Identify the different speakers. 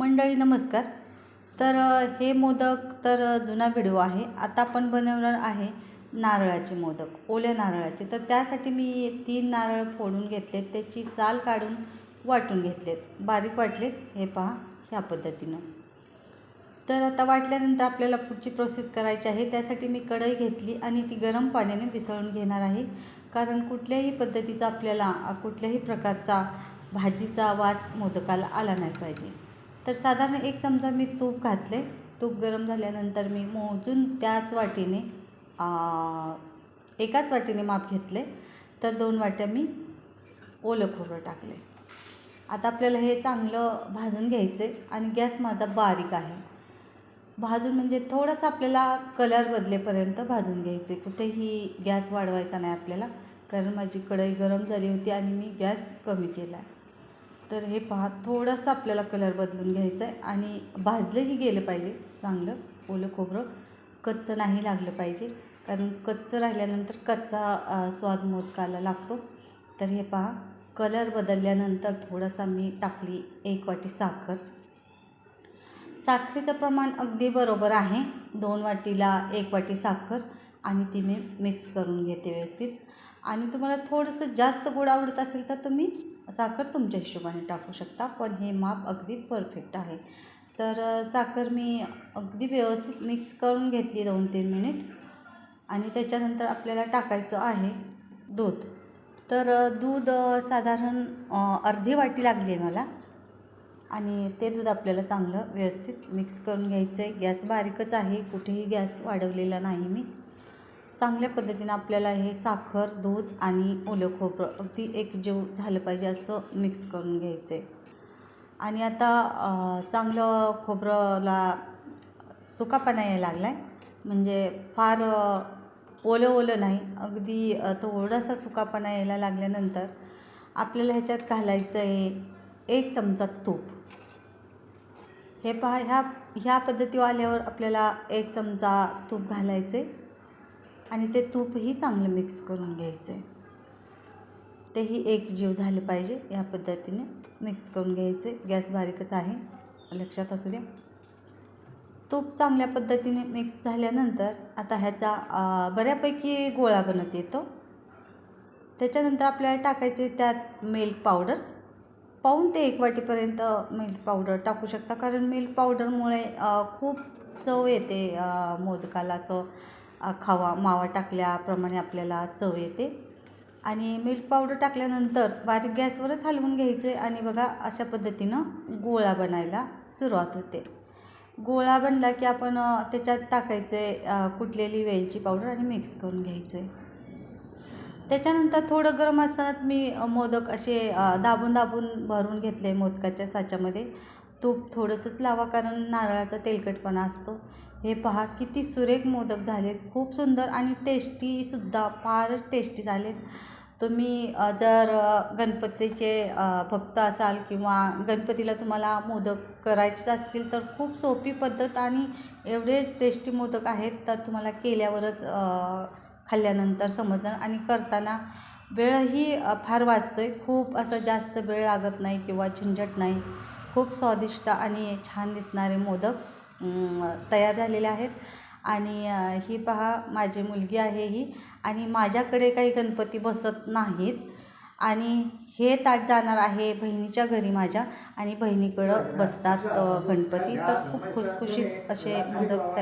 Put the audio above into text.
Speaker 1: मंडळी नमस्कार. तर हे मोदक तर जुना व्हिडिओ आहे. आता आपण बनवणार आहे नारळाचे मोदक ओल्या नारळाचे. तर त्यासाठी मी तीन नारळ फोडून घेतलेत. त्याची साल काढून वाटून घेतलेत. बारीक वाटलेत. हे पहा ह्या पद्धतीनं. तर आता वाटल्यानंतर आपल्याला पुढची प्रोसेस करायची आहे. त्यासाठी मी कढई घेतली आणि ती गरम पाण्याने विसळून घेणार आहे. कारण कुठल्याही पद्धतीचा आपल्याला कुठल्याही प्रकारचा भाजीचा वास मोदकाला आला नाही पाहिजे. तर साधारण एक चमचा मी तूप घातले. तूप गरम झाल्यानंतर मी मोजून त्याच वाटीने एकाच वाटीने माप घेतले. तर दोन वाट्या मी ओलं खोबरं टाकले. आता आपल्याला हे चांगलं भाजून घ्यायचं आहे आणि गॅस माझा बारीक आहे. भाजून म्हणजे थोडंसं आपल्याला कलर बदलेपर्यंत भाजून घ्यायचे कुठेही गॅस वाढवायचा नाही आपल्याला. कारण माझी कढई गरम झाली होती आणि मी गॅस कमी केला आहे तर हे पहा थोडंसं आपल्याला कलर बदलून घ्यायचा आहे आणि भाजलंही गेलं पाहिजे चांगलं ओलं खोबरं. कच्चं नाही लागलं पाहिजे कारण कच्चं राहिल्यानंतर कच्चा स्वाद मोदकाला लागतो. तर हे पहा कलर बदलल्यानंतर थोडासा मी टाकली एक वाटी साखर. साखरेचं प्रमाण अगदी बरोबर आहे दोन वाटीला एक वाटी साखर आणि ती मी मिक्स करून घेते व्यवस्थित. आणि तुम्हाला थोडंसं जास्त गोड आवडत असेल तर तुम्ही साखर तुमच्या हिशोबाने टाकू शकता पण हे माप अगदी परफेक्ट आहे. तर साखर मी अगदी व्यवस्थित मिक्स करून घेतली दोन तीन मिनिट आणि त्याच्यानंतर आपल्याला टाकायचं आहे दूध. तर दूध साधारण अर्धी वाटी लागली आहे मला आणि ते दूध आपल्याला चांगलं व्यवस्थित मिक्स करून घ्यायचं आहे गॅस बारीकच आहे कुठेही गॅस वाढवलेला नाही मी. चांगल्या पद्धतीनं आपल्याला हे साखर दूध आणि ओलं खोबरं अगदी एकजीव झालं पाहिजे असं मिक्स करून घ्यायचं आहे आणि आता चांगलं खोबरंला सुकापणा यायला लागला आहे म्हणजे फार ओलं ओलं नाही अगदी थोडासा सुकापणा यायला लागल्यानंतर आपल्याला ह्याच्यात घालायचं आहे एक चमचा तूप. हे पहा ह्या ह्या पद्धती आल्यावर आपल्याला एक चमचा तूप घालायचे आणि ते तूपही चांगलं मिक्स करून घ्यायचं आहे तेही एक जीव झाले पाहिजे या पद्धतीने मिक्स करून घ्यायचे गॅस बारीकच आहे लक्षात असू द्या. तूप चांगल्या पद्धतीने मिक्स झाल्यानंतर आता ह्याचा बऱ्यापैकी गोळा बनत येतो. त्याच्यानंतर आपल्याला टाकायचे त्यात मिल्क पावडर पाहून ते एक वाटीपर्यंत मिल्क पावडर टाकू शकता. कारण मिल्क पावडरमुळे खूप चव येते मोदकाला असं. खावा मावा टाकल्याप्रमाणे आपल्याला चव येते. आणि मिल्क पावडर टाकल्यानंतर बारीक गॅसवरच हलवून घ्यायचे आणि बघा अशा पद्धतीनं गोळा बनायला सुरुवात होते. गोळा बनला की आपण त्याच्यात टाकायचे आहे कुटलेली वेलची पावडर आणि मिक्स करून घ्यायचे. त्याच्यानंतर थोडं गरम असतानाच मी मोदक असे दाबून दाबून भरून घेतले मोदकाच्या साच्यामध्ये. तूप थोडंसंच लावा कारण नारळाचा तेलकटपणा असतो. हे पहा किती सुरेख मोदक झालेत. खूप सुंदर आणि टेस्टीसुद्धा फारच टेस्टी झालेत. तुम्ही जर गणपतीचे भक्त असाल किंवा गणपतीला तुम्हाला मोदक करायचेच असतील तर खूप सोपी पद्धत आणि एवढे टेस्टी मोदक आहेत तर तुम्हाला केल्यावरच खाल्ल्यानंतर समजणार. आणि करताना वेळही फार वाचतो आहे खूप असं जास्त वेळ लागत नाही किंवा झंझट नाही. खूप स्वादिष्ट आणि छान दिसणारे मोदक. तयार झालेल्या आहेत. आणि ही पहा माझी मुलगी आहे ही. आणि माझ्याकडे काही गणपती बसत नाहीत. आणि हे ताट जाणार आहे बहिणीच्या घरी माझ्या. आणि बहिणीकडं बसतात गणपती. तर खूप खुसखुशीत असे मोदक तयार